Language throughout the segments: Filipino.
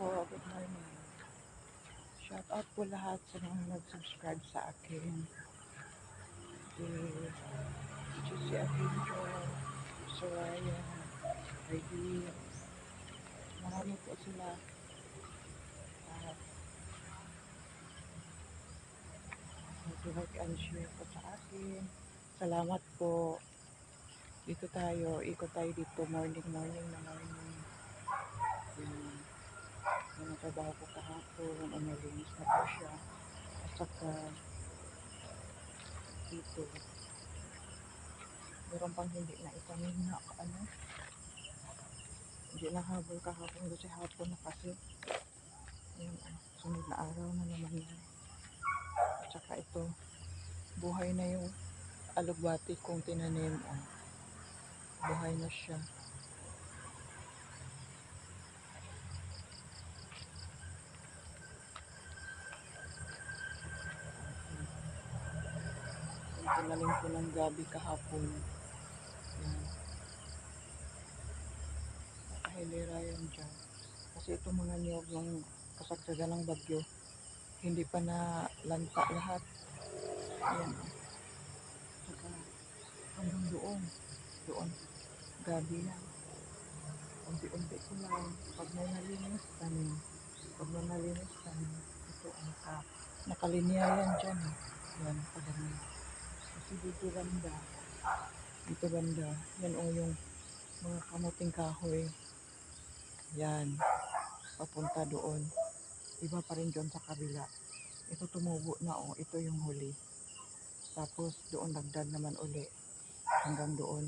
po, good morning. Shout out po lahat sa mga nag-subscribe sa akin. Si, si Avinjo, Soraya, Heidi. Marami po sila. At nag-like and share po sa akin. Salamat po. Dito tayo, ikot tayo dito morning, morning na morning. Um, yung trabaho ko kahapon, umalinis na po siya. At saka, dito, meron pang hindi na itanim ano, hindi na habol kahapon kasi hapon na kasi. Ayan, ah, sunod na araw na naman yan. At saka ito, buhay na yung alugbati kong tinanim. Oh. Buhay na siya. Yung tinanim ko ng gabi kahapon. Yan. Nakahilera yan dyan. Kasi itong mga niyog ng kasagsagan ng bagyo, hindi pa na lanta lahat. Ayan. Saka hanggang doon. Doon. Gabi lang. Unti-unti ko lang. Pag may nalinis, tanim. Pag may nalinis, tanim. Ito ang naka, nakalinya yan dyan. Eh. Yan, padami. Dito banda. Dito banda. Yan o yung mga kamuting kahoy. Yan. Papunta doon. Iba pa rin dyan sa kabila. Ito tumubo na o. Ito yung huli. Tapos doon dagdag naman uli. Hanggang doon.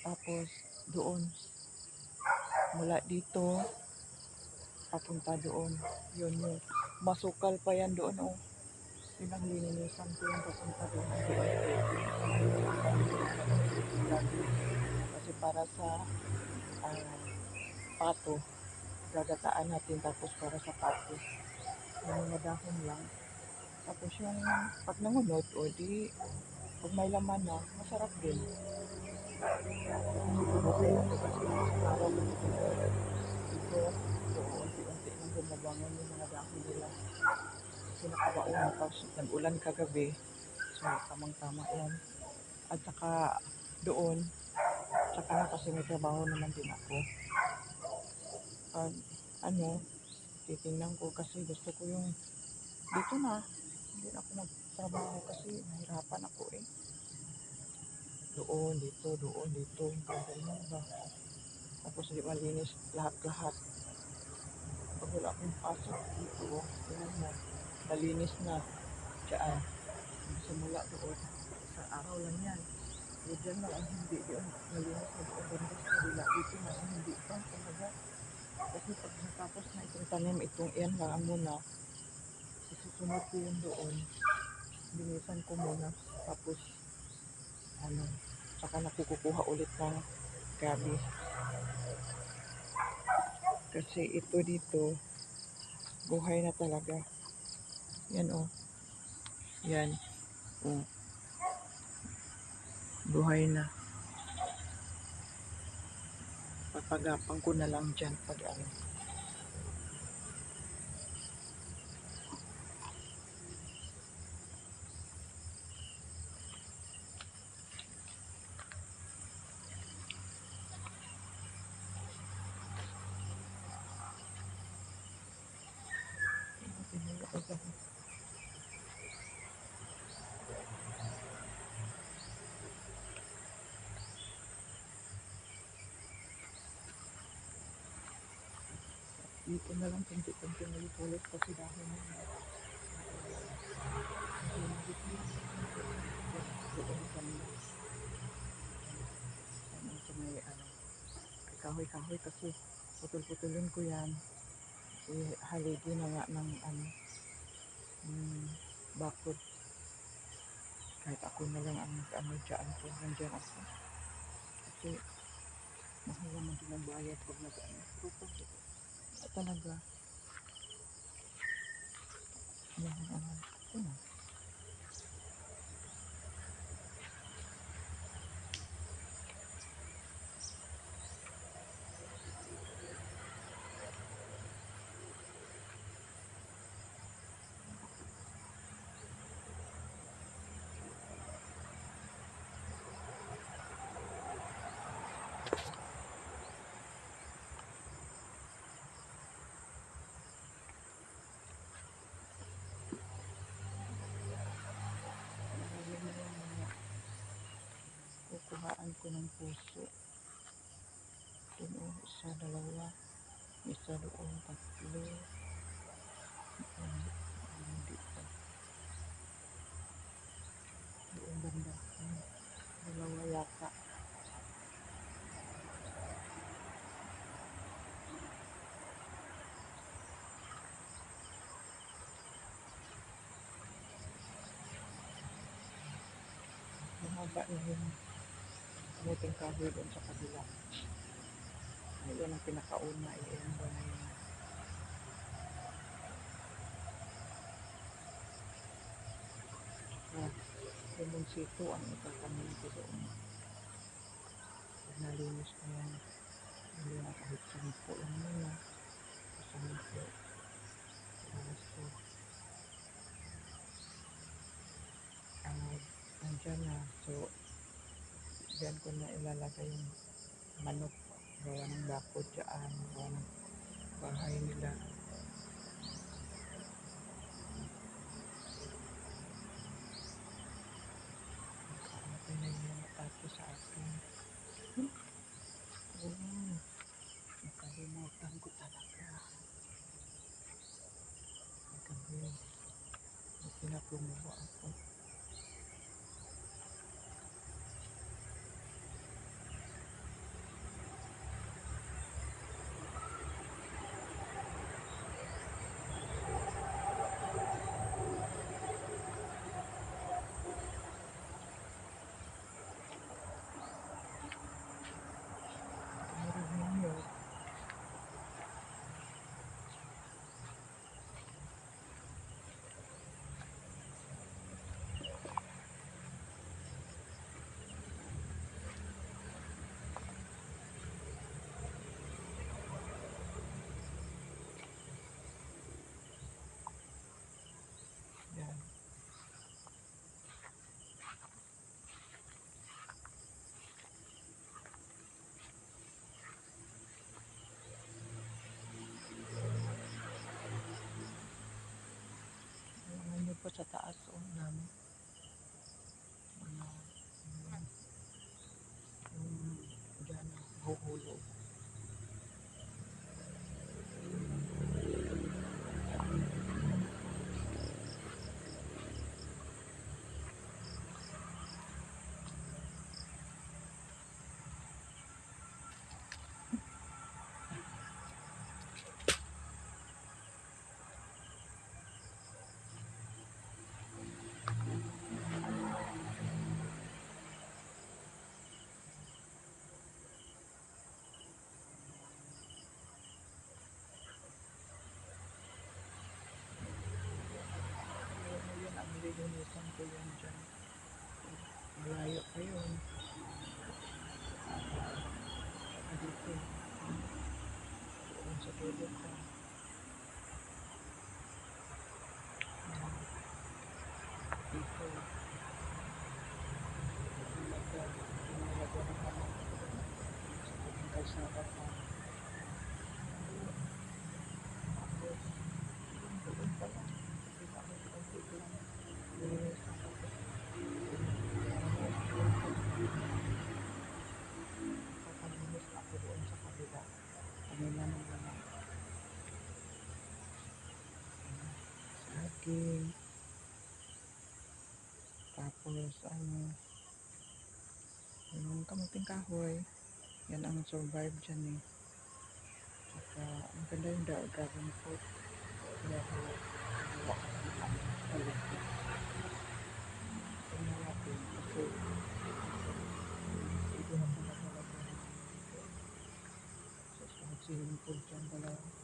Tapos doon. Mula dito. Papunta doon. Yun yun. Masukal pa yan doon o. Ilang lininisan ko yung papunta doon. Kasi para sa ah, pato. Gagataan natin tapos para sa pato. Yung mga dahon lang. Tapos yung pag nangunod, o di, pag may laman na, masarap din. Okay, kasi araw ko dito. Dito, so, unti-unti nang bumabangon yung mga dahon nila. Kasi nag-ulan kagabi. So, tamang-tama yan. At saka doon, saka na kasi may trabaho naman din ako. Pag, ano, titingnan ko kasi gusto ko yung dito na. Hindi ako magtrabaho kasi nahirapan ako eh. Doon, dito, doon, dito. Ganyan ba? Tapos hindi malinis lahat-lahat. Pag wala akong pasok dito, yan na. Malinis na. Diyan. Simula doon. Sa araw lang yan. Yung dyan na ang hindi. Diyan, malinis na doon. Ganda sa kabila. Dito na ang hindi pa. Talaga. Kasi pag natapos na itong tanim, itong yan lang muna. Susunod ko yung doon. Binisan ko muna. Tapos, ano, saka nakukuha ulit ng gabi. Kasi ito dito, buhay na talaga. Yan oh. Yan. Oh. Buhay na. Papagapang ko na lang dyan pag ano. Dito na lang kunti-kunti ulit kasi dahil na. Kahoy-kahoy kasi putol-putulin ko yan. Eh, haligi na nga ng ano. Hmm, bakod. Kahit ako na lang ang ano dyan po. Nandyan ako. Kasi mahal naman din ang bayad pag nag-ano. Talaga. Yan ang ano. Nakuhaan ko ng puso. Ito o, isa, dalawa. Isa doon, tatlo. Um, hindi pa. Doon banda. Dalawa yata. Mahaba na kamuting kahoy doon sa kabila. Ayun ang pinakauna. Iyan ba na yun? Ah, limonsito ang itatanim ko doon. Nalinis ko yan, hindi na kahit sampo lang muna. Sampo. Tapos ko. Ah, andyan na. So, diyan ko na ilalagay yung manok. Gawa ng bakod dyan. Gawa ng bahay nila. Nakaantay na yung mga tato sa akin. Hmm? Oo. Nakalimutan ko talaga. Magabi. May pinapumuha ako. Saging. Tapos, ano, yung kamuting kahoy. Yan ang survive dyan eh. Saka, ang ganda yung da- dragon fruit. Kaya ko, wala